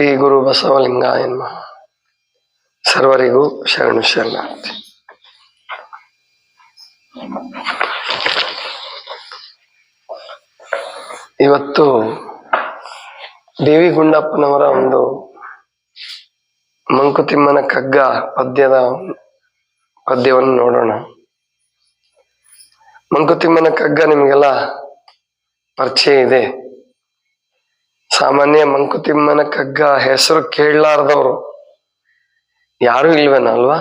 ಶ್ರೀ ಗುರು ಬಸವಲಿಂಗ ಎನ್ನುವ ಸರ್ವರಿಗೂ ಶರಣು ಶರಣಾರ್ಥಿ. ಇವತ್ತು ಡಿ ವಿ ಗುಂಡಪ್ಪನವರ ಒಂದು ಮಂಕುತಿಮ್ಮನ ಕಗ್ಗ ಪದ್ಯದ ಪದ್ಯವನ್ನು ನೋಡೋಣ. ಮಂಕುತಿಮ್ಮನ ಕಗ್ಗ ನಿಮಗೆಲ್ಲ ಪರಿಚಯ ಇದೆ. ಸಾಮಾನ್ಯ ಮಂಕುತಿಮ್ಮನ ಕಗ್ಗ ಹೆಸರು ಕೇಳಲಾರ್ದವ್ರು. ಯಾರು ಇಲ್ವೇನಲ್ವಾ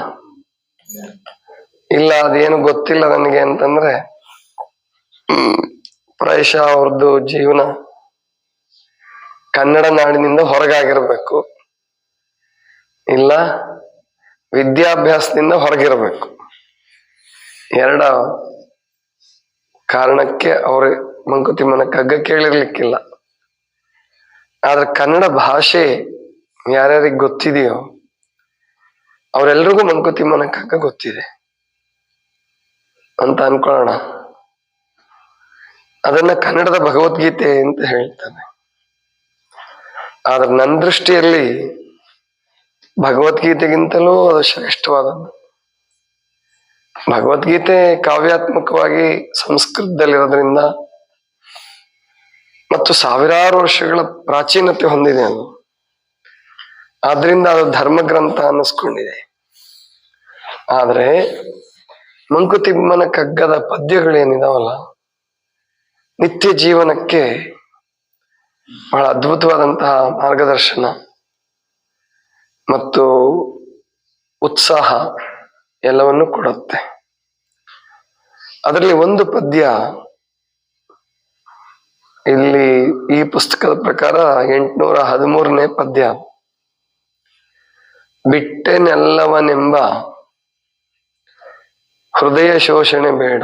ಇಲ್ಲ, ಅದೇನು ಗೊತ್ತಿಲ್ಲ ನನಗೆ ಅಂತಂದ್ರೆ ಪ್ರಾಯಶಃ ಅವ್ರದ್ದು ಜೀವನ ಕನ್ನಡ ನಾಡಿನಿಂದ ಹೊರಗಾಗಿರ್ಬೇಕು. ಇಲ್ಲ, ವಿದ್ಯಾಭ್ಯಾಸದಿಂದ ಹೊರಗಿರ್ಬೇಕು. ಎರಡ ಕಾರಣಕ್ಕೆ ಅವ್ರ ಮಂಕುತಿಮ್ಮನ ಕಗ್ಗ ಕೇಳಿರ್ಲಿಕ್ಕಿಲ್ಲ. ಆದ್ರೆ ಕನ್ನಡ ಭಾಷೆ ಯಾರ್ಯಾರಿಗೆ ಗೊತ್ತಿದೆಯೋ ಅವರೆಲ್ರಿಗೂ ಮಂಕುತಿಮ್ಮನ ಕಗ್ಗ ಗೊತ್ತಿದೆ ಅಂತ ಅನ್ಕೊಳ್ಳೋಣ. ಅದನ್ನ ಕನ್ನಡದ ಭಗವದ್ಗೀತೆ ಅಂತ ಹೇಳ್ತಾನೆ ಆದ್ರೆ ನನ್ನ ದೃಷ್ಟಿಯಲ್ಲಿ ಭಗವದ್ಗೀತೆಗಿಂತಲೂ ಅದು ಶ್ರೇಷ್ಠವಾದದ್ದು. ಭಗವದ್ಗೀತೆ ಕಾವ್ಯಾತ್ಮಕವಾಗಿ ಸಂಸ್ಕೃತದಲ್ಲಿರೋದ್ರಿಂದ ಮತ್ತು ಸಾವಿರಾರು ವರ್ಷಗಳ ಪ್ರಾಚೀನತೆ ಹೊಂದಿದೆ ಅದು. ಆದ್ರಿಂದ ಅದು ಧರ್ಮ ಗ್ರಂಥ ಅನ್ನಿಸ್ಕೊಂಡಿದೆ. ಆದ್ರೆ ಮಂಕುತಿಮ್ಮನ ಕಗ್ಗದ ಪದ್ಯಗಳೇನಿದಾವಲ್ಲ, ನಿತ್ಯ ಜೀವನಕ್ಕೆ ಬಹಳ ಅದ್ಭುತವಾದಂತಹ ಮಾರ್ಗದರ್ಶನ ಮತ್ತು ಉತ್ಸಾಹ ಎಲ್ಲವನ್ನು ಕೊಡುತ್ತೆ. ಅದರಲ್ಲಿ ಒಂದು ಪದ್ಯ ಇಲ್ಲಿ ಈ ಪುಸ್ತಕದ ಪ್ರಕಾರ ಎಂಟುನೂರ ಹದಿಮೂರನೇ ಪದ್ಯ. ಬಿಟ್ಟೆನೆಲ್ಲವನೆಂಬ ಹೃದಯ ಶೋಷಣೆ ಬೇಡ.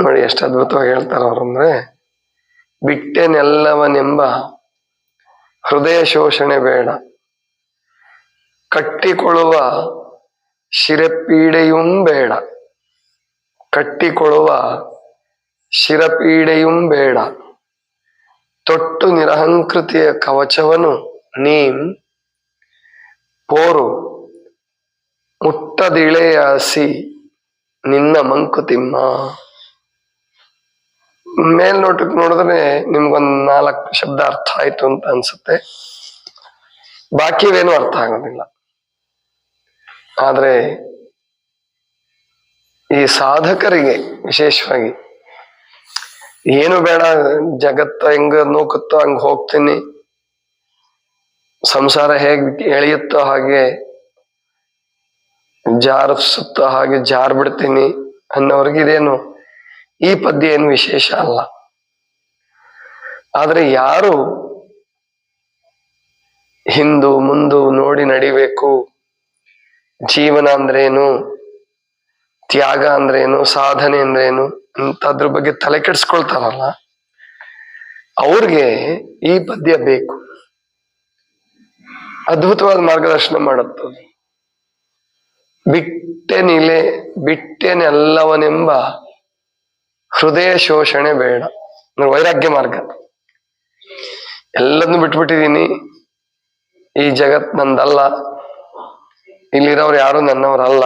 ನೋಡಿ ಎಷ್ಟು ಅದ್ಭುತವಾಗಿ ಹೇಳ್ತಾರ ಅವ್ರಂದ್ರೆ ಬಿಟ್ಟೆನೆಲ್ಲವನೆಂಬ ಹೃದಯ ಶೋಷಣೆ ಬೇಡ. ಕಟ್ಟಿಕೊಳ್ಳುವ ಶಿರಪೀಡೆಯೂ ಬೇಡ. ಕಟ್ಟಿಕೊಳ್ಳುವ ಶಿರಪೀಡೆಯುಂ ಬೇಡ. ತೊಟ್ಟು ನಿರಹಂಕೃತಿಯ ಕವಚವನು ನೀಂ. ಪೋರು, ಮುಟ್ಟದಿಳೆಯಾಸಿ ನಿನ್ನ ಮಂಕುತಿಮ್ಮ ಮೇಲ್ನೋಟಕ್ಕೆ ನೋಡಿದ್ರೆ ನಿಮ್ಗೊಂದ್ ನಾಲ್ಕು ಶಬ್ದ ಅರ್ಥ ಆಯ್ತು ಅಂತ ಅನ್ಸುತ್ತೆ. ಬಾಕಿವೇನು ಅರ್ಥ ಆಗೋದಿಲ್ಲ. ಆದ್ರೆ ಈ ಸಾಧಕರಿಗೆ ವಿಶೇಷವಾಗಿ ಏನು ಬೇಡ, ಜಗತ್ತ ಹೆಂಗ ನೂಕುತ್ತೋ ಹಂಗ ಹೋಗ್ತೀನಿ. ಸಂಸಾರ ಹೇಗ್ ಎಳೆಯುತ್ತೋ ಹಾಗೆ, ಜಾರಿಸುತ್ತೋ ಹಾಗೆ ಜಾರ್ ಬಿಡ್ತೀನಿ ಅನ್ನೋರ್ಗಿದೇನು ಈ ಪದ್ಯ ಏನು ವಿಶೇಷ ಅಲ್ಲ. ಆದ್ರೆ ಯಾರು ಹಿಂದು ಮುಂದು ನೋಡಿ ನಡಿಬೇಕು, ಜೀವನ ಅಂದ್ರೇನು, ತ್ಯಾಗ ಅಂದ್ರೇನು, ಸಾಧನೆ ಅಂದ್ರೇನು ಅದ್ರ ಬಗ್ಗೆ ತಲೆ ಕೆಡಿಸ್ಕೊಳ್ತಾರಲ್ಲ, ಅವ್ರಿಗೆ ಈ ಪದ್ಯ ಬೇಕು. ಅದ್ಭುತವಾದ ಮಾರ್ಗದರ್ಶನ ಮಾಡುತ್ತದೆ ಬಿಟ್ಟೆನಿಲೆ ಬಿಟ್ಟೆನೆಲ್ಲವನೆಂಬ ಹೃದಯ ಶೋಷಣೆ ಬೇಡ. ವೈರಾಗ್ಯ ಮಾರ್ಗ. ಎಲ್ಲದನ್ನು ಬಿಟ್ಬಿಟ್ಟಿದ್ದೀನಿ. ಈ ಜಗತ್ ನಂದಲ್ಲ. ಇಲ್ಲಿರೋರು ಯಾರು ನನ್ನವರಲ್ಲ.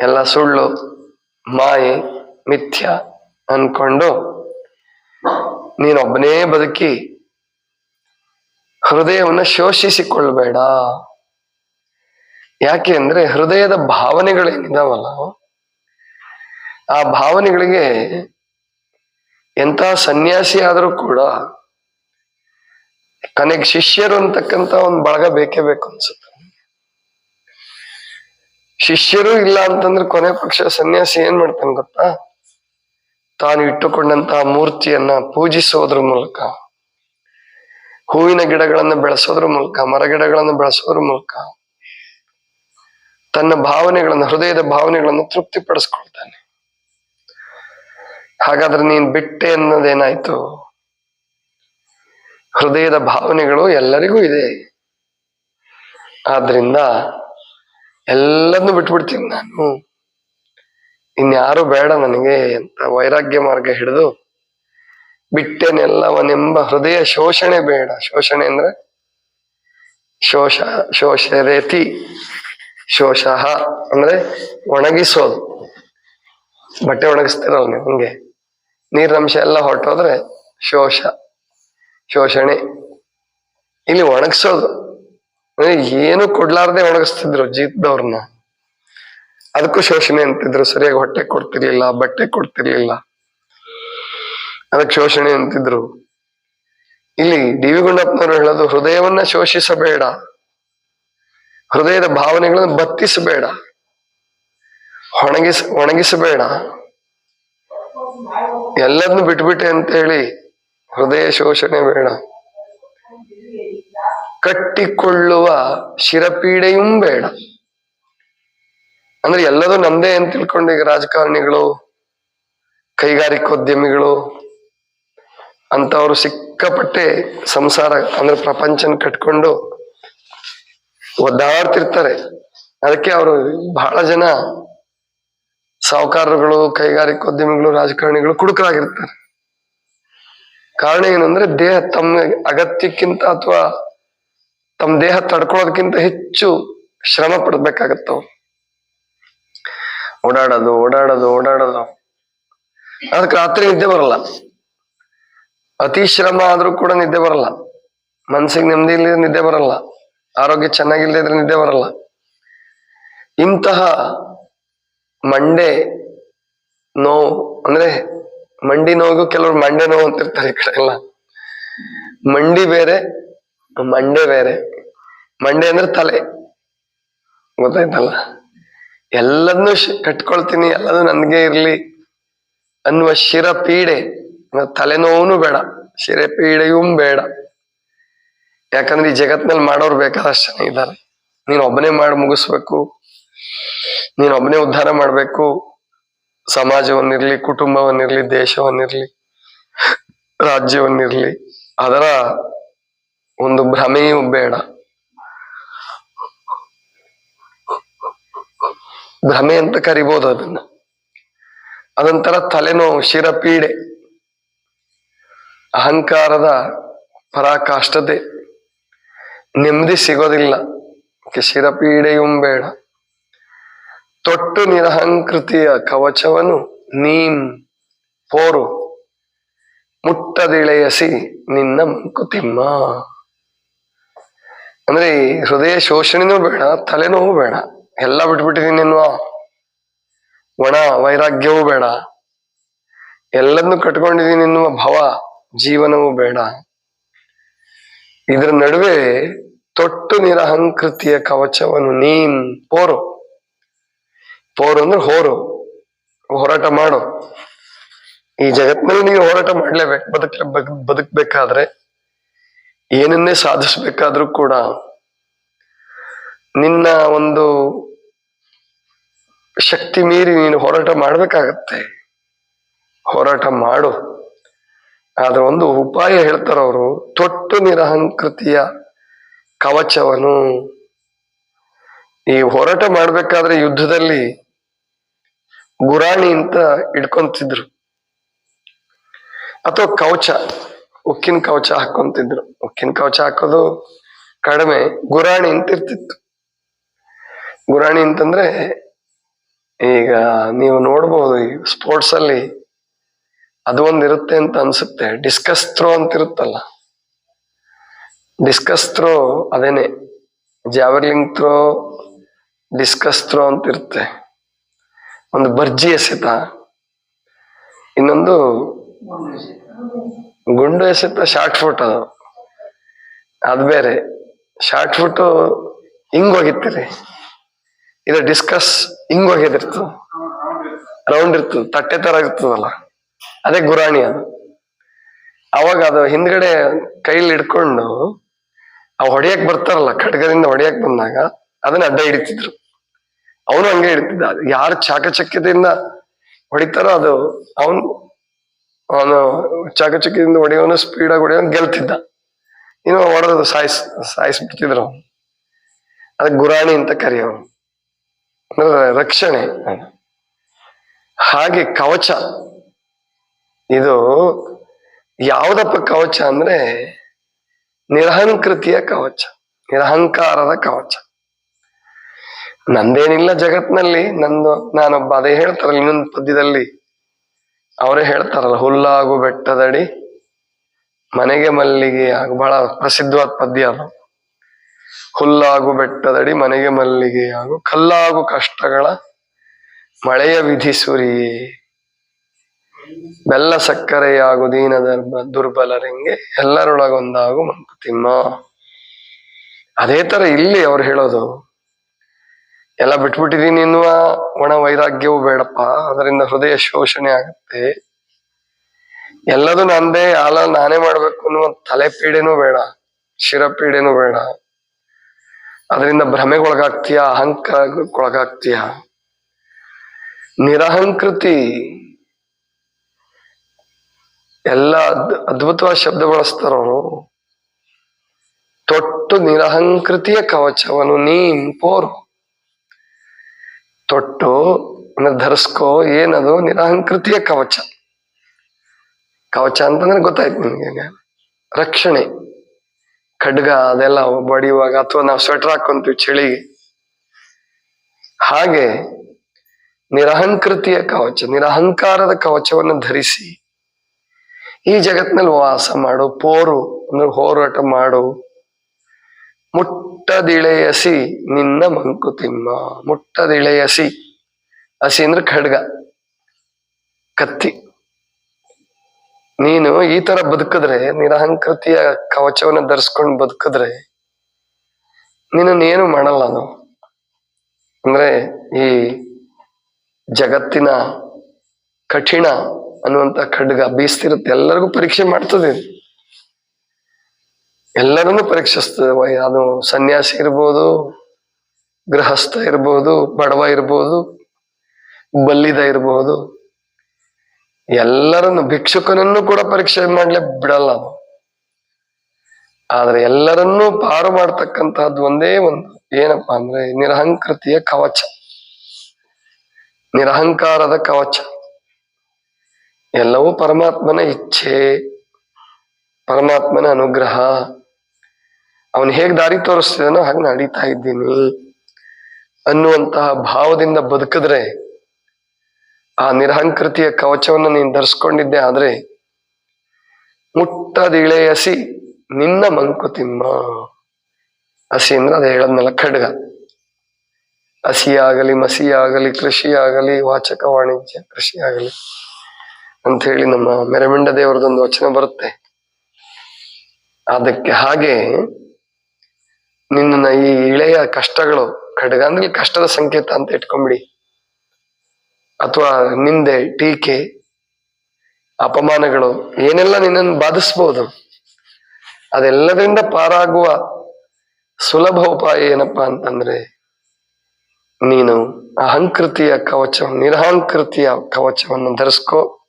ಎಲ್ಲ ಸುಳ್ಳು, ಮಾಯೆ. ಮಿಥ್ಯ ಅನ್ಕೊಂಡು ನೀನೊಬ್ಬನೇ ಬದುಕಿ ಹೃದಯವನ್ನ ಶೋಷಿಸಿಕೊಳ್ಬೇಡ. ಯಾಕೆ ಅಂದ್ರೆ ಹೃದಯದ ಭಾವನೆಗಳೇನಿದಾವಲ್ಲ ಆ ಭಾವನೆಗಳಿಗೆ ಎಂತ ಸನ್ಯಾಸಿ ಆದರೂ ಕೂಡ ಕನೆಗ್ ಶಿಷ್ಯರು ಅಂತಕ್ಕಂತ ಒಂದು ಬಳಗ ಬೇಕೇ ಬೇಕು ಅನ್ಸುತ್ತೆ. ಶಿಷ್ಯರು ಇಲ್ಲ ಅಂತಂದ್ರೆ ಕೊನೆ ಪಕ್ಷ ಸನ್ಯಾಸಿ ಏನ್ ಮಾಡ್ತಾನೆ ಗೊತ್ತಾ? ತಾನು ಇಟ್ಟುಕೊಂಡಂತಹ ಮೂರ್ತಿಯನ್ನ ಪೂಜಿಸೋದ್ರ ಮೂಲಕ, ಹೂವಿನ ಗಿಡಗಳನ್ನ ಬೆಳೆಸೋದ್ರ ಮೂಲಕ ಮರಗಿಡಗಳನ್ನ ಬೆಳೆಸೋದ್ರ ಮೂಲಕ ತನ್ನ ಭಾವನೆಗಳನ್ನ, ಹೃದಯದ ಭಾವನೆಗಳನ್ನ ತೃಪ್ತಿಪಡಿಸ್ಕೊಳ್ತಾನೆ. ಹಾಗಾದ್ರೆ ನೀನ್ ಬಿಟ್ಟೆ ಅನ್ನೋದೇನಾಯ್ತು? ಹೃದಯದ ಭಾವನೆಗಳು ಎಲ್ಲರಿಗೂ ಇದೆ. ಆದ್ರಿಂದ ಎಲ್ಲದನ್ನು ಬಿಟ್ಬಿಡ್ತೀನಿ ನಾನು. ಇನ್ಯಾರು ಬೇಡ ನನಗೆ ಅಂತ ವೈರಾಗ್ಯ ಮಾರ್ಗ ಹಿಡಿದು ಬಿಟ್ಟೆನೆಲ್ಲವನೆಂಬ ಹೃದಯ ಶೋಷಣೆ ಬೇಡ. ಶೋಷಣೆ ಅಂದ್ರೆ ಶೋಷ, ಶೋಷರೇತಿ, ಶೋಷ ಅಂದ್ರೆ ಒಣಗಿಸೋದು. ಬಟ್ಟೆ ಒಣಗಿಸ್ತಿರಲ್ಲ ನೀವು ಹಂಗೆ. ನೀರಿನಂಶ ಎಲ್ಲ ಹೊರಟೋದ್ರೆ ಶೋಷ, ಶೋಷಣೆ. ಇಲ್ಲಿ ಒಣಗಿಸೋದು. ಏನು ಕೊಡ್ಲಾರ್ದೆ ಒಣಗಿಸ್ತಿದ್ರು ಜೀತದವ್ರನ್ನ ಅದಕ್ಕೂ ಶೋಷಣೆ ಅಂತಿದ್ರು, ಸರಿಯಾಗಿ ಹೊಟ್ಟೆ ಕೊಡ್ತಿರ್ಲಿಲ್ಲ, ಬಟ್ಟೆ ಕೊಡ್ತಿರ್ಲಿಲ್ಲ. ಅದಕ್ಕೆ ಶೋಷಣೆ ಅಂತಿದ್ರು. ಇಲ್ಲಿ ಡಿ ವಿ ಗುಂಡಪ್ಪನವರು ಹೇಳೋದು, ಹೃದಯವನ್ನ ಶೋಷಿಸಬೇಡ. ಹೃದಯದ ಭಾವನೆಗಳನ್ನು ಬತ್ತಿಸಬೇಡ. ಒಣಗಿಸ, ಒಣಗಿಸಬೇಡ. ಎಲ್ಲದನ್ನು ಬಿಟ್ಬಿಟ್ಟೆ ಅಂತ ಹೇಳಿ ಹೃದಯ ಶೋಷಣೆ ಬೇಡ. ಕಟ್ಟಿಕೊಳ್ಳುವ ಶಿರಪೀಡೆಯೂ ಬೇಡ. ಅಂದ್ರೆ ಎಲ್ಲದೂ ನಂದೇ ಅಂತ ತಿಳ್ಕೊಂಡು ಈಗ ರಾಜಕಾರಣಿಗಳು ಕೈಗಾರಿಕೋದ್ಯಮಿಗಳು ಅಂತವರು ಸಿಕ್ಕಾಪಟ್ಟೆ ಸಂಸಾರ ಅಂದ್ರೆ ಪ್ರಪಂಚನ ಕಟ್ಕೊಂಡು ಒದ್ದಾಡ್ತಿರ್ತಾರೆ. ಅದಕ್ಕೆ ಅವರು ಬಹಳ ಜನ ಸಾಹುಕಾರರುಗಳು ಕೈಗಾರಿಕೋದ್ಯಮಿಗಳು ರಾಜಕಾರಣಿಗಳು ಕುಡುಕರಾಗಿರ್ತಾರೆ. ಕಾರಣ ಏನಂದ್ರೆ ದೇಹ ತಮ್ಮ ಅಗತ್ಯಕ್ಕಿಂತ ಅಥವಾ ತಮ್ಮ ದೇಹ ತಡ್ಕೊಳ್ಳೋದಕ್ಕಿಂತ ಹೆಚ್ಚು ಶ್ರಮ ಪಡ್ಬೇಕಾಗತ್ತವ್ ಓಡಾಡೋದು ಓಡಾಡೋದು ಓಡಾಡೋದು. ಅದಕ್ಕೆ ರಾತ್ರಿ ನಿದ್ದೆ ಬರಲ್ಲ. ಅತಿ ಶ್ರಮ ಆದ್ರೂ ಕೂಡ ನಿದ್ದೆ ಬರಲ್ಲ. ಮನ್ಸಿಗೆ ನೆಮ್ಮದಿ ಇಲ್ಲದ್ರೆ ನಿದ್ದೆ ಬರಲ್ಲ. ಆರೋಗ್ಯ ಚೆನ್ನಾಗಿಲ್ಲದ್ರೆ ನಿದ್ದೆ ಬರಲ್ಲ. ಇಂತಹ ಮಂಡೆ ನೋವು, ಅಂದ್ರೆ ಮಂಡಿ ನೋವಿಗೂ ಕೆಲವರು ಮಂಡೆ ನೋವು ಅಂತಿರ್ತಾರೆ ಈ ಕಡೆ ಎಲ್ಲ. ಮಂಡಿ ಬೇರೆ, ಮಂಡೆ ಬೇರೆ. ಮಂಡೆ ಅಂದ್ರೆ ತಲೆ. ಗೊತ್ತಾಯ್ತಲ್ಲ? ಎಲ್ಲದನ್ನು ಕಟ್ಕೊಳ್ತೀನಿ, ಎಲ್ಲದು ನನ್ಗೆ ಇರ್ಲಿ ಅನ್ನುವ ಶಿರ ಪೀಡೆ ತಲೆನೋವು ಬೇಡ ಶಿರೆ ಪೀಡೆಯೂ ಬೇಡ. ಯಾಕಂದ್ರೆ ಈ ಜಗತ್ನಲ್ಲಿ ಮಾಡೋರು ಬೇಕಾದಷ್ಟು ಜನ ಇದ್ದಾರೆ. ನೀನ್ ಒಬ್ಬನೇ ಮಾಡಿ ಮುಗಿಸ್ಬೇಕು, ನೀನ್ ಒಬ್ಬನೇ ಉದ್ಧಾರ ಮಾಡ್ಬೇಕು, ಸಮಾಜವನ್ನಿರ್ಲಿ, ಕುಟುಂಬವನ್ನಿರ್ಲಿ, ದೇಶವನ್ನಿರ್ಲಿ, ರಾಜ್ಯವನ್ನಿರ್ಲಿ, ಅದರ ಒಂದು ಭ್ರಮೆಯೂ ಬೇಡ. ಭ್ರಮೆ ಅಂತ ಕರಿಬೋದು ಅದನ್ನ. ಅದೊಂಥರ ತಲೆನೋವು, ಶಿರಪೀಡೆ, ಅಹಂಕಾರದ ಪರಾಕಾಷ್ಠತೆ, ನೆಮ್ಮದಿ ಸಿಗೋದಿಲ್ಲ. ಶಿರಪೀಡೆಯೂ ಬೇಡ. ತೊಟ್ಟು ನಿರಹಂಕೃತಿಯ ಕವಚವನ್ನು ನೀನ್, ಪೋರು. ಮುಟ್ಟದಿಳೆಯಸಿ ನಿನ್ನ ಮಂಕುತಿಮ್ಮ. ಅಂದ್ರೆ ಹೃದಯ ಶೋಷಣೆನೂ ಬೇಡ, ತಲೆನೋವು ಬೇಡ. ಎಲ್ಲ ಬಿಟ್ಬಿಟ್ಟಿದೀನಿ ನಿನ್ವಾ ಒಣ ವೈರಾಗ್ಯವೂ ಬೇಡ. ಎಲ್ಲದನ್ನು ಕಟ್ಕೊಂಡಿದೀನಿ ಎನ್ನುವ ಭವ ಜೀವನವೂ ಬೇಡ. ಇದರ ನಡುವೆ ತೊಟ್ಟು ನಿರಹಂಕೃತಿಯ ಕವಚವನ್ನು ನೀನ್ ಪೋರು. ಪೋರು ಅಂದ್ರೆ ಹೋರು. ಹೋರಾಟ ಮಾಡು. ಈ ಜಗತ್ತಿನಲ್ಲಿ ನೀವು ಹೋರಾಟ ಮಾಡ್ಲೇಬೇಕು ಬದುಕ್ ಬದುಕ್ಬೇಕಾದ್ರೆ ಏನನ್ನೇ ಸಾಧಿಸ್ಬೇಕಾದ್ರೂ ಕೂಡ ನಿನ್ನ ಒಂದು ಶಕ್ತಿ ಮೀರಿ ನೀನು ಹೋರಾಟ ಮಾಡ್ಬೇಕಾಗತ್ತೆ. ಹೋರಾಟ ಮಾಡು. ಆದ್ರೆ ಒಂದು ಉಪಾಯ ಹೇಳ್ತಾರವರು ತೊಟ್ಟು ನಿರಹಂಕೃತಿಯ ಕವಚವನು. ಈ ಹೋರಾಟ ಮಾಡ್ಬೇಕಾದ್ರೆ ಯುದ್ಧದಲ್ಲಿ ಗುರಾಣಿ ಅಂತ ಇಟ್ಕೊಂತಿದ್ರು ಅಥವಾ ಕವಚ, ಉಕ್ಕಿನ ಕವಚ ಹಾಕೊಂತಿದ್ರು. ಉಕ್ಕಿನ ಕವಚ ಹಾಕೋದು ಕಡಿಮೆ, ಗುರಾಣಿ ಅಂತ ಇರ್ತಿತ್ತು. ಗುರಾಣಿ ಅಂತಂದ್ರೆ ಈಗ ನೀವು ನೋಡ್ಬೋದು, ಈ ಸ್ಪೋರ್ಟ್ಸ್ ಅಲ್ಲಿ ಅದು ಒಂದಿರುತ್ತೆ ಅಂತ ಅನ್ಸುತ್ತೆ. ಡಿಸ್ಕಸ್ ಥ್ರೋ ಅಂತ ಇರುತ್ತಲ್ಲ. ಡಿಸ್ಕಸ್ ಥ್ರೋ ಅದೇನೆ. ಜಾವರ್ಲಿಂಗ್ ಥ್ರೋ ಡಿಸ್ಕಸ್ ಥ್ರೋ ಅಂತ ಇರುತ್ತೆ. ಒಂದು ಬರ್ಜಿ ಎಸೆತ. ಇನ್ನೊಂದು ಗುಂಡು ಎಸೆತ ಶಾರ್ಟ್ ಫುಟ್ ಅದು. ಅದು ಬೇರೆ. ಶಾರ್ಟ್ ಫುಟ್ ಹಿಂಗ್ ಹೋಗಿತ್ತೀರಿ. ಇದು ಡಿಸ್ಕಸ್ ಹಿಂಗ್ ಹೋಗಿದಿರ್ತದ ರೌಂಡ್ ಇರ್ತದ ತಟ್ಟೆ ತರ ಇರ್ತದಲ್ಲ. ಅದೇ ಗುರಾಣಿ ಅದು. ಅವಾಗ ಅದು ಹಿಂದ್ಗಡೆ ಕೈಲಿ ಹಿಡ್ಕೊಂಡು ಅವ್ ಹೊಡಿಯಕ್ ಬರ್ತಾರಲ್ಲ, ಖಡ್ಗದಿಂದ ಹೊಡಿಯಕ್ ಬಂದಾಗ ಅದನ್ನ ಅಡ್ಡ ಹಿಡಿತಿದ್ರು. ಅವನು ಹಂಗೆ ಹಿಡಿತಿದ್ದ. ಯಾರು ಚಾಕಚಕ್ಯದಿಂದ ಹೊಡಿತಾರೋ ಅದು ಅವನು ಅವನು ಚಾಕಚಕ್ಯದಿಂದ ಹೊಡೆಯೋನು ಸ್ಪೀಡಾಗಿ ಹೊಡೆಯೋನು ಗೆಲ್ತಿದ್ದ. ಇನ್ನು ಹೊಡೆದು ಸಾಯಿಸ್, ಸಾಯಿಸ್ಬಿಡ್ತಿದ್ರು. ಅದಕ್ಕೆ ಗುರಾಣಿ ಅಂತ ಕರೆಯೋನು. ರಕ್ಷಣೆ. ಹಾಗೆ ಕವಚ. ಇದು ಯಾವ್ದಪ್ಪ ಕವಚ ಅಂದ್ರೆ ನಿರಹಂಕೃತಿಯ ಕವಚ, ನಿರಹಂಕಾರದ ಕವಚ. ನಂದೇನಿಲ್ಲ ಜಗತ್ನಲ್ಲಿ, ನಂದು, ನಾನೊಬ್ಬ ಅದೇ ಹೇಳ್ತಾರಲ್ಲ, ಇನ್ನೊಂದು ಪದ್ಯದಲ್ಲಿ. ಅವರೇ ಹೇಳ್ತಾರಲ್ಲ, ಹುಲ್ಲಾಗು ಬೆಟ್ಟದಡಿ, ಮನೆಗೆ ಮಲ್ಲಿಗೆ ಆಗ, ಬಹಳ ಪ್ರಸಿದ್ಧವಾದ ಪದ್ಯ ಅದು. ಹುಲ್ಲಾಗು ಬೆಟ್ಟದಡಿ ಮನೆಗೆ ಮಲ್ಲಿಗೆ ಹಾಗೂ ಕಲ್ಲಾಗು ಕಷ್ಟಗಳ ಮಳೆಯ ವಿಧಿಸುರಿಯೇ ಬೆಲ್ಲ ಸಕ್ಕರೆಯಾಗು ದೀನ ದುರ್ಬಲ ದುರ್ಬಲರಿಂಗೆ ಎಲ್ಲರೊಳಗೊಂದಾಗು ಮಂಕುತಿಮ್ಮ. ಅದೇ ತರ ಇಲ್ಲಿ ಅವ್ರು ಹೇಳೋದು, ಎಲ್ಲ ಬಿಟ್ಬಿಟ್ಟಿದೀನಿ ಎನ್ನುವ ಒಣ ವೈರಾಗ್ಯವೂ ಬೇಡಪ್ಪ, ಅದರಿಂದ ಹೃದಯ ಶೋಷಣೆ ಆಗುತ್ತೆ. ಎಲ್ಲದೂ ನಂದೇ ಆಲ ನಾನೇ ಮಾಡ್ಬೇಕು ಅನ್ನುವ ತಲೆ ಪೀಡೆನೂ ಬೇಡ, ಶಿರಪೀಡೆನೂ ಬೇಡ. ಅದರಿಂದ ಭ್ರಮೆಗೊಳಗಾಗ್ತೀಯ ಅಹಂಕಾರಕ್ಕೊಳಗಾಗ್ತೀಯ ನಿರಹಂಕೃತಿ ಎಲ್ಲ ಅದ್, ಅದ್ಭುತವಾದ ಶಬ್ದ ಬಳಸ್ತಾರವರು. ತೊಟ್ಟು ನಿರಹಂಕೃತಿಯ ಕವಚವನ್ನು ನೀಂಪೋರು ತೊಟ್ಟು ಧರಿಸ್ಕೋ, ಏನದು? ನಿರಹಂಕೃತಿಯ ಕವಚ. ಕವಚ ಅಂತಂದ್ರೆ ಗೊತ್ತಾಯ್ತು ನಿಮ್ಗೆ ರಕ್ಷಣೆ. ಖಡ್ಗ ಅದೆಲ್ಲ ಬಡಿಯುವಾಗ ಅಥವಾ ನಾವು ಸ್ವೆಟರ್ ಹಾಕೊಂತೀವಿ ಚಳಿಗೆ. ಹಾಗೆ ನಿರಹಂಕೃತಿಯ ಕವಚ, ನಿರಹಂಕಾರದ ಕವಚವನ್ನು ಧರಿಸಿ ಈ ಜಗತ್ನಲ್ಲಿ ವಾಸ ಮಾಡು, ಪೋರು ಅಂದ್ರೆ ಹೋರಾಟ ಮಾಡು. ಮುಟ್ಟದಿಳೆಯಸಿ ನಿನ್ನ ಮಂಕುತಿಮ್ಮ ಮುಟ್ಟದಿಳೆಯಸಿ, ಹಸಿ ಅಂದ್ರೆ ಖಡ್ಗ, ಕತ್ತಿ. ನೀನು ಈ ತರ ಬದುಕಿದ್ರೆ ನಿರಹಂಕೃತಿಯ ಕವಚವನ್ನ ಧರಿಸ್ಕೊಂಡು ಬದುಕಿದ್ರೆ ನೀನು ಮಾಡಲ್ಲ ಅದು? ಅಂದ್ರೆ ಈ ಜಗತ್ತಿನ ಕಠಿಣ ಅನ್ನುವಂತ ಖಡ್ಗ ಬೀಸ್ತಿರುತ್ತೆ. ಎಲ್ಲರಿಗೂ ಪರೀಕ್ಷೆ ಮಾಡ್ತದೆ. ಎಲ್ಲರನ್ನು ಪರೀಕ್ಷಿಸ್ತದೆ. ಅದು ಸನ್ಯಾಸಿ ಇರ್ಬೋದು, ಗೃಹಸ್ಥ ಇರ್ಬೋದು, ಬಡವ ಇರ್ಬೋದು, ಬಲ್ಲಿದ ಇರ್ಬೋದು ಎಲ್ಲರನ್ನು ಭಿಕ್ಷುಕನನ್ನು ಕೂಡ ಪರೀಕ್ಷೆ ಮಾಡಲೇ ಬಿಡಲ್ಲ ಅದು. ಆದ್ರೆ ಎಲ್ಲರನ್ನೂ ಪಾರು ಮಾಡ್ತಕ್ಕಂತಹದ್ದು ಒಂದೇ ಒಂದು. ಏನಪ್ಪಾ ಅಂದ್ರೆ ನಿರಹಂಕೃತಿಯ ಕವಚ. ನಿರಹಂಕಾರದ ಕವಚ. ಎಲ್ಲವೂ ಪರಮಾತ್ಮನ ಇಚ್ಛೆ, ಪರಮಾತ್ಮನ ಅನುಗ್ರಹ. ಅವನು ಹೇಗ್ ದಾರಿ ತೋರಿಸ್ತಿದಾನೋ ಹಾಗೆ ನಡೀತಾ ಇದ್ದೀನಿ ಅನ್ನುವಂತಹ ಭಾವದಿಂದ ಬದುಕಿದ್ರೆ ಆ ನಿರಹಂಕೃತಿಯ ಕವಚವನ್ನು ನೀನು ಧರಿಸ್ಕೊಂಡಿದ್ದೆ ಆದ್ರೆ ಮುಟ್ಟದಿಳೆಯಸಿ ನಿನ್ನ ಮಂಕುತಿಮ್ಮ ಹಸಿ ಅಂದ್ರೆ ಅದು ಹೇಳದ್ನಲ್ಲ, ಖಡ್ಗ. ಹಸಿಯಾಗಲಿ, ಮಸಿಯಾಗಲಿ ಕೃಷಿ ಆಗಲಿ ವಾಚಕ ವಾಣಿಜ್ಯ ಕೃಷಿ ಆಗಲಿ ಅಂತ ಹೇಳಿ ನಮ್ಮ ಮೆರಮಿಂಡ ದೇವರದೊಂದು ವಚನ ಬರುತ್ತೆ. ಅದಕ್ಕೆ ಹಾಗೆ ನಿನ್ನ ಈ ಇಳೆಯ ಕಷ್ಟಗಳು, ಖಡ್ಗ ಅಂದ್ರೆ ಕಷ್ಟದ ಸಂಕೇತ ಅಂತ ಇಟ್ಕೊಂಬಿಡಿ. ಅಥವಾ ನಿಂದೆ, ಟೀಕೆ, ಅಪಮಾನಗಳು, ಏನೆಲ್ಲ ನಿನ್ನನ್ನು ಬಾಧಿಸ್ಬೋದು, ಅದೆಲ್ಲದರಿಂದ ಪಾರಾಗುವ ಸುಲಭ ಉಪಾಯ ಏನಪ್ಪಾ ಅಂತಂದ್ರೆ, ನೀನು ಅಹಂಕೃತಿಯ ಕವಚವನ್ನು ನಿರಹಂಕೃತಿಯ ಕವಚವನ್ನು ಧರಿಸ್ಕೋ,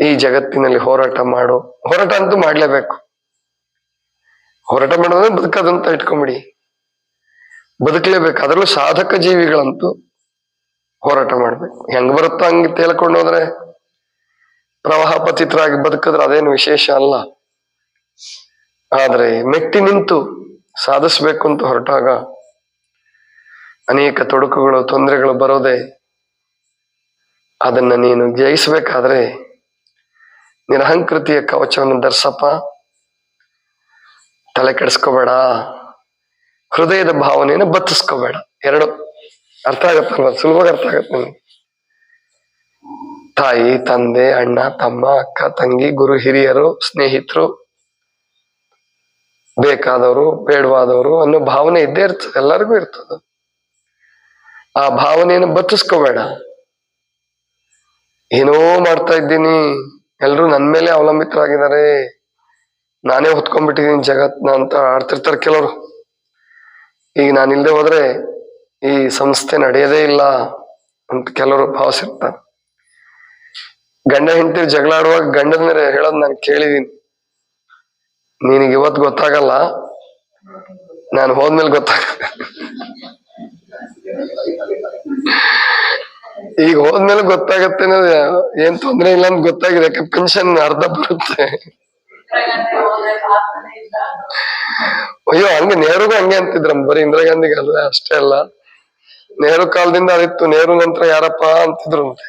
ಈ ಜಗತ್ತಿನಲ್ಲಿ ಹೋರಾಟ ಮಾಡು. ಹೋರಾಟ ಅಂತೂ ಮಾಡ್ಲೇಬೇಕು. ಹೋರಾಟ ಮಾಡೋದ್ರೆ ಬದುಕದಂತ ಇಟ್ಕೊಂಬಿಡಿ. ಬದುಕಲೇಬೇಕು. ಅದರಲ್ಲೂ ಸಾಧಕ ಜೀವಿಗಳಂತೂ ಹೋರಾಟ ಮಾಡ್ಬೇಕು. ಹೆಂಗ್ ಬರುತ್ತೋ ಹಂಗೆ ತೇಲ್ಕೊಂಡು ಹೋದ್ರೆ ಪ್ರವಾಹ ಪತಿತರಾಗಿ ಬದುಕಿದ್ರೆ ಅದೇನು ವಿಶೇಷ ಅಲ್ಲ. ಆದ್ರೆ ಮೆಟ್ಟಿ ನಿಂತು ಸಾಧಿಸ್ಬೇಕು ಅಂತ ಹೊರಟಾಗ ಅನೇಕ ತೊಡಕುಗಳು, ತೊಂದರೆಗಳು ಬರೋದೆ ಅದನ್ನ ನೀನು ಜಯಿಸಬೇಕಾದ್ರೆ ನಿರಹಂಕೃತಿಯ ಕವಚವನ್ನು ಧರಿಸಪ್ಪ. ತಲೆ ಕೆಡಿಸ್ಕೋಬೇಡ. ಹೃದಯದ ಭಾವನೆಯನ್ನು ಬತ್ತಿಸ್ಕೋಬೇಡ. ಎರಡು ಅರ್ಥ ಆಗತ್ತಲ್ವ ಸುಲಭವಾಗಿ ಅರ್ಥ ಆಗತ್ತೆ ತಾಯಿ, ತಂದೆ, ಅಣ್ಣ, ತಮ್ಮ, ಅಕ್ಕ, ತಂಗಿ, ಗುರು, ಹಿರಿಯರು, ಸ್ನೇಹಿತರು, ಬೇಕಾದವರು, ಬೇಡವಾದವರು ಅನ್ನೋ ಭಾವನೆ ಇದ್ದೇ ಇರ್ತದೆ, ಎಲ್ಲರಿಗೂ ಇರ್ತದ. ಆ ಭಾವನೆಯನ್ನು ಬತ್ತಿಸ್ಕೋಬೇಡ ಏನೋ ಮಾಡ್ತಾ ಇದ್ದೀನಿ, ಎಲ್ರು ನನ್ ಮೇಲೆ ಅವಲಂಬಿತರಾಗಿದ್ದಾರೆ. ನಾನೇ ಹೊತ್ಕೊಂಡ್ಬಿಟ್ಟಿದ್ದೀನಿ ಜಗತ್ನ ಅಂತ ಆಡ್ತಿರ್ತಾರೆ ಕೆಲವರು. ಈಗ ನಾನಿಲ್ದೆ ಹೋದ್ರೆ ಈ ಸಂಸ್ಥೆ ನಡೆಯದೇ ಇಲ್ಲ ಅಂತ ಕೆಲವರು ಭಾವಿಸಿರ್ತಾರೆ. ಗಂಡ ಹೆಂಡತಿ ಜಗಳಾಡುವಾಗ ಗಂಡದ ಮೇಲೆ ಹೇಳೋದ್ ನಾನು ಕೇಳಿದೀನಿ. ನಿನಗೆ ಇವತ್ತು ಗೊತ್ತಾಗಲ್ಲ. ನಾನು ಹೋದ್ಮೇಲೆ ಗೊತ್ತಾಗ ಈಗ ಹೋದ್ಮೇಲೆ ಗೊತ್ತಾಗತ್ತೆ ಏನ್ ತೊಂದರೆ ಇಲ್ಲ ಅಂತ ಗೊತ್ತಾಗಿದೆ. ಯಾಕೆ ಪೆನ್ಷನ್ ಅರ್ಧ ಬರುತ್ತೆ. ಅಯ್ಯೋ, ಹಂಗೆ ನೆಹರುಗೂ ಹಂಗೆ ಅಂತಿದ್ರ. ಬರೀ ಇಂದಿರಾ ಗಾಂಧಿಗೆ ಅಲ್ಲ ಅಷ್ಟೇ ಅಲ್ಲ. ನೆಹರು ಕಾಲದಿಂದ ಅದಿತ್ತು, ನೆಹರು ನಂತರ ಯಾರಪ್ಪ ಅಂತಿದ್ರು ಅಂತೆ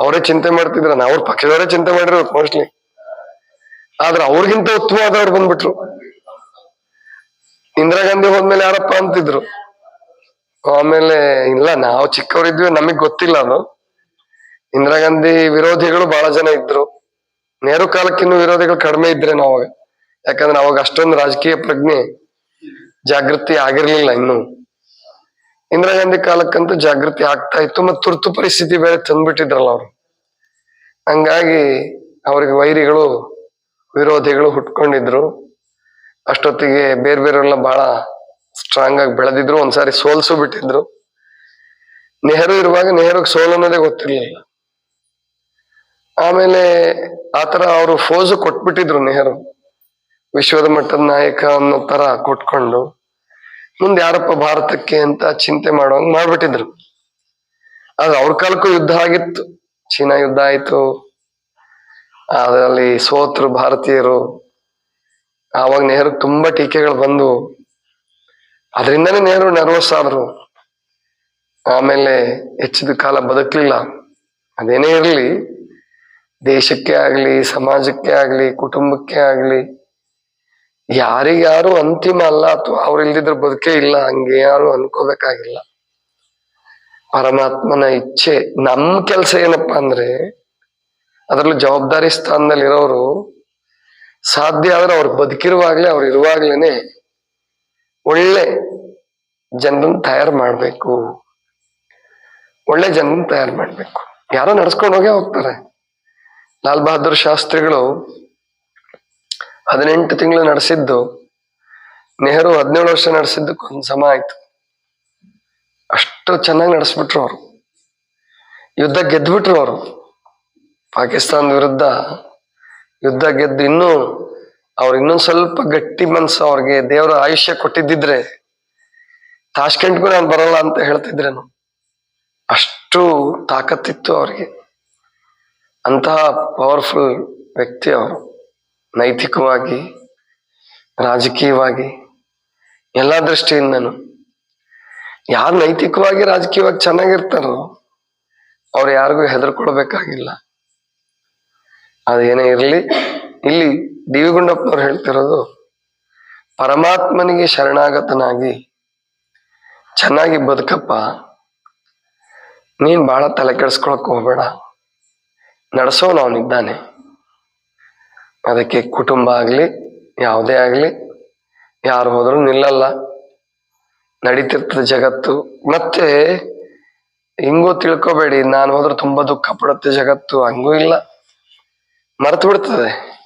ಅವರೇ ಚಿಂತೆ ಮಾಡ್ತಿದ್ರ ಅವ್ರ ಪಕ್ಷದವರೇ ಚಿಂತೆ ಮಾಡಿರೋದು ಮೋಸ್ಟ್ಲಿ ಆದ್ರೆ ಅವ್ರಿಗಿಂತ ಉತ್ತಮವಾದವ್ರು ಬಂದ್ಬಿಟ್ರು. ಇಂದಿರಾ ಗಾಂಧಿ ಹೋದ್ಮೇಲೆ ಯಾರಪ್ಪ ಅಂತಿದ್ರು. ಆಮೇಲೆ, ಇಲ್ಲ, ನಾವು ಚಿಕ್ಕವರಿದ್ವಿ, ನಮಗ್ ಗೊತ್ತಿಲ್ಲ ಅದು. ಇಂದಿರಾ ಗಾಂಧಿ ವಿರೋಧಿಗಳು ಬಹಳ ಜನ ಇದ್ರು. ನೆಹರು ಕಾಲಕ್ಕಿನ್ನು ವಿರೋಧಿಗಳು ಕಡಿಮೆ ಇದ್ರೆ ನಾವು ಯಾಕಂದ್ರೆ ಅವಾಗ ಅಷ್ಟೊಂದು ರಾಜಕೀಯ ಪ್ರಜ್ಞೆ ಜಾಗೃತಿ ಆಗಿರ್ಲಿಲ್ಲ ಇನ್ನು. ಇಂದಿರಾ ಗಾಂಧಿ ಕಾಲಕ್ಕಂತೂ ಜಾಗೃತಿ ಆಗ್ತಾ ಇತ್ತು ಮತ್ತು ತುರ್ತು ಪರಿಸ್ಥಿತಿ ಬೇರೆ ತಂದ್ಬಿಟ್ಟಿದ್ರಲ್ಲ ಅವರು. ಹಂಗಾಗಿ ಅವ್ರಿಗೆ ವೈರಿಗಳು, ವಿರೋಧಿಗಳು ಹುಟ್ಕೊಂಡಿದ್ರು. ಅಷ್ಟೊತ್ತಿಗೆ ಬೇರೆ ಬೇರೆಲ್ಲ ಬಹಳ ಸ್ಟ್ರಾಂಗ್ ಆಗಿ ಬೆಳೆದಿದ್ರು. ಒಂದ್ಸಾರಿ ಸೋಲ್ಸು ಬಿಟ್ಟಿದ್ರು. ನೆಹರು ಇರುವಾಗ ನೆಹರುಗ್ ಸೋಲು ಅನ್ನೋದೇ ಗೊತ್ತಿರ್ಲಿಲ್ಲ. ಆಮೇಲೆ ಆತರ ಅವರು ಫೋಜು ಕೊಟ್ಬಿಟ್ಟಿದ್ರು ನೆಹರು. ವಿಶ್ವದ ಮಟ್ಟದ ನಾಯಕ ಅನ್ನೋ ತರ ಕೊಟ್ಕೊಂಡು ಮುಂದೆ ಯಾರಪ್ಪ ಭಾರತಕ್ಕೆ ಅಂತ ಚಿಂತೆ ಮಾಡುವಂಗ್ ಮಾಡ್ಬಿಟ್ಟಿದ್ರು. ಆದ್ರೆ ಅವ್ರ ಕಾಲಕ್ಕೂ ಯುದ್ಧ ಆಗಿತ್ತು. ಚೀನಾ ಯುದ್ಧ ಆಯ್ತು. ಅದರಲ್ಲಿ ಸೋತರು ಭಾರತೀಯರು. ಆವಾಗ ನೆಹರು ತುಂಬಾ ಟೀಕೆಗಳು ಬಂದು, ಅದರಿಂದನೇ ನೆಹರು ನರ್ವಸ್ ಆದ್ರು. ಆಮೇಲೆ ಹೆಚ್ಚಿದ ಕಾಲ ಬದುಕಲಿಲ್ಲ. ಅದೇನೇ ಇರಲಿ, ದೇಶಕ್ಕೆ ಆಗಲಿ, ಸಮಾಜಕ್ಕೆ ಆಗಲಿ, ಕುಟುಂಬಕ್ಕೆ ಆಗ್ಲಿ ಯಾರಿಗ್ಯಾರು ಅಂತಿಮ ಅಲ್ಲ ಅಥವಾ ಅವ್ರು ಇಲ್ದಿದ್ರ ಬದುಕೇ ಇಲ್ಲ ಹಂಗೆ ಯಾರು ಅನ್ಕೋಬೇಕಾಗಿಲ್ಲ. ಪರಮಾತ್ಮನ ಇಚ್ಛೆ, ನಮ್ ಕೆಲ್ಸ ಏನಪ್ಪಾ ಅಂದ್ರೆ, ಅದ್ರಲ್ಲೂ ಜವಾಬ್ದಾರಿ ಸ್ಥಾನದಲ್ಲಿ ಇರೋರು ಸಾಧ್ಯ ಆದ್ರೆ ಅವ್ರು ಬದುಕಿರುವಾಗ್ಲೇ ಅವ್ರು ಇರುವಾಗ್ಲೇನೆ ಒಳ್ಳೆ ಜನರನ್ನ ತಯಾರು ಮಾಡ್ಬೇಕು. ಒಳ್ಳೆ ಜನರನ್ನ ತಯಾರು ಮಾಡ್ಬೇಕು. ಯಾರೋ ನಡ್ಸ್ಕೊಂಡು ಹೋಗೇ ಹೋಗ್ತಾರೆ. ಲಾಲ್ ಬಹದ್ದೂರ್ ಶಾಸ್ತ್ರಿಗಳು ಹದಿನೆಂಟು ತಿಂಗಳು ನಡೆಸಿದ್ದು, ನೆಹರು ಹದಿನೇಳು ವರ್ಷ ನಡೆಸಿದ್ದಕ್ಕೆ ಒಂದು ಸಮ ಆಯ್ತು. ಅಷ್ಟು ಚೆನ್ನಾಗಿ ನಡೆಸ್ಬಿಟ್ರು ಅವರು. ಯುದ್ಧ ಗೆದ್ಬಿಟ್ರು ಅವರು. ಪಾಕಿಸ್ತಾನ ವಿರುದ್ಧ ಯುದ್ಧ ಗೆದ್ದು ಇನ್ನೂ ಅವ್ರು ಇನ್ನೊಂದು ಸ್ವಲ್ಪ ಗಟ್ಟಿ ಮನ್ಸು ಅವ್ರಿಗೆ, ದೇವರ ಆಯುಷ್ಯ ಕೊಟ್ಟಿದ್ದಿದ್ರೆ ತಾಷ್ಕೆಂಟ್ಗೂ ನಾನು ಬರಲ್ಲ ಅಂತ ಹೇಳ್ತಿದ್ರೇನು? ಅಷ್ಟು ತಾಕತ್ತಿತ್ತು ಅವ್ರಿಗೆ. ಅಂತಹ ಪವರ್ಫುಲ್ ವ್ಯಕ್ತಿ ಅವರು. ನೈತಿಕವಾಗಿ, ರಾಜಕೀಯವಾಗಿ, ಎಲ್ಲ ದೃಷ್ಟಿಯಿಂದನು ಯಾರು ನೈತಿಕವಾಗಿ, ರಾಜಕೀಯವಾಗಿ ಚೆನ್ನಾಗಿರ್ತಾರೋ, ಅವ್ರು ಯಾರಿಗೂ ಹೆದರ್ಕೊಳ್ಬೇಕಾಗಿಲ್ಲ. ಅದೇನೇ ಇರಲಿ, ಇಲ್ಲಿ ಡಿ ವಿ ಗುಂಡಪ್ಪನವ್ರು ಹೇಳ್ತಿರೋದು, ಪರಮಾತ್ಮನಿಗೆ ಶರಣಾಗತನಾಗಿ, ಚೆನ್ನಾಗಿ ಬದುಕಪ್ಪ. ನೀನ್ ಬಹಳ ತಲೆ ಕೆಡಿಸ್ಕೊಳಕ್ ಹೋಗ್ಬೇಡ. ನಡೆಸೋನು ಅವನಿದ್ದಾನೆ. ಅದಕ್ಕೆ ಕುಟುಂಬ ಆಗಲಿ, ಯಾವುದೇ ಆಗಲಿ, ಯಾರು ಹೋದ್ರು ನಿಲ್ಲಲ್ಲ. ನಡೀತಿರ್ತದೆ ಜಗತ್ತು. ಮತ್ತೆ ಹಿಂಗೂ ತಿಳ್ಕೊಬೇಡಿ, ನಾನು ಹೋದ್ರೆ ತುಂಬಾ ದುಃಖ ಪಡುತ್ತೆ ಜಗತ್ತು. ಹಂಗೂ ಇಲ್ಲ. ಮರ್ತು ಬಿಡ್ತದೆ.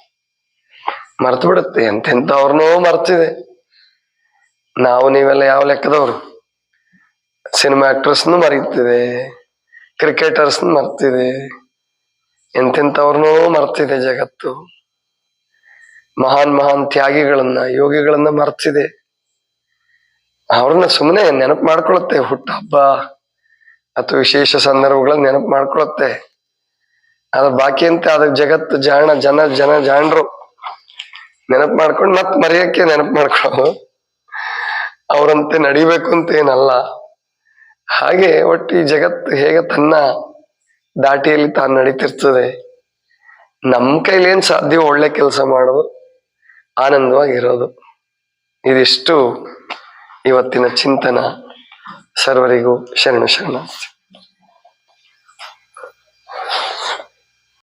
ಮರ್ತು ಬಿಡುತ್ತೆ. ಎಂತೆಂಥವ್ರನ್ನೋ ಮರ್ತಿದೆ. ನಾವು ನೀವೆಲ್ಲ ಯಾವ ಲೆಕ್ಕದವ್ರು? ಸಿನಿಮಾ ಆಕ್ಟರ್ಸ್ನು ಮರೀತಿದೆ. ಕ್ರಿಕೆಟರ್ಸ್ನು ಮರ್ತಿದೆ. ಎಂತೆಂತವ್ರನ್ನೂ ಮರ್ತಿದೆ ಜಗತ್ತು. ಮಹಾನ್ ಮಹಾನ್ ತ್ಯಾಗಿಗಳನ್ನ, ಯೋಗಿಗಳನ್ನ ಮರ್ತಿದೆ. ಅವ್ರನ್ನ ಸುಮ್ಮನೆ ನೆನಪು ಮಾಡ್ಕೊಳತ್ತೆ ಹುಟ್ಟಹಬ್ಬ ಅಥವಾ ವಿಶೇಷ ಸಂದರ್ಭಗಳನ್ನ ನೆನಪು ಮಾಡ್ಕೊಳತ್ತೆ. ಅದ್ರ ಬಾಕಿ ಅಂತ ಅದ್ರ ಜಗತ್ತು, ಜಾಣ, ಜನ ಜನ, ಜಾಣರು ನೆನಪು ಮಾಡ್ಕೊಂಡು ಮತ್ ಮರೆಯಕ್ಕೆ ನೆನಪು ಮಾಡ್ಕೊಳ್ಳೋದು ಅವರಂತೆ ನಡಿಬೇಕು ಅಂತ ಏನಲ್ಲ. ಹಾಗೆ ಒಟ್ಟು ಈ ಜಗತ್ತು ಹೇಗೆ ತನ್ನ ದಾಟಿಯಲ್ಲಿ ತಾನು ನಡೀತಿರ್ತದೆ. ನಮ್ಮ ಕೈಲಿ ಏನ್ ಸಾಧ್ಯ ಒಳ್ಳೆ ಕೆಲಸ ಮಾಡೋದು. ಆನಂದವಾಗಿರೋದು. ಇದಿಷ್ಟು ಇವತ್ತಿನ ಚಿಂತನ ಸರ್ವರಿಗೂ ಶರಣ ಶರಣ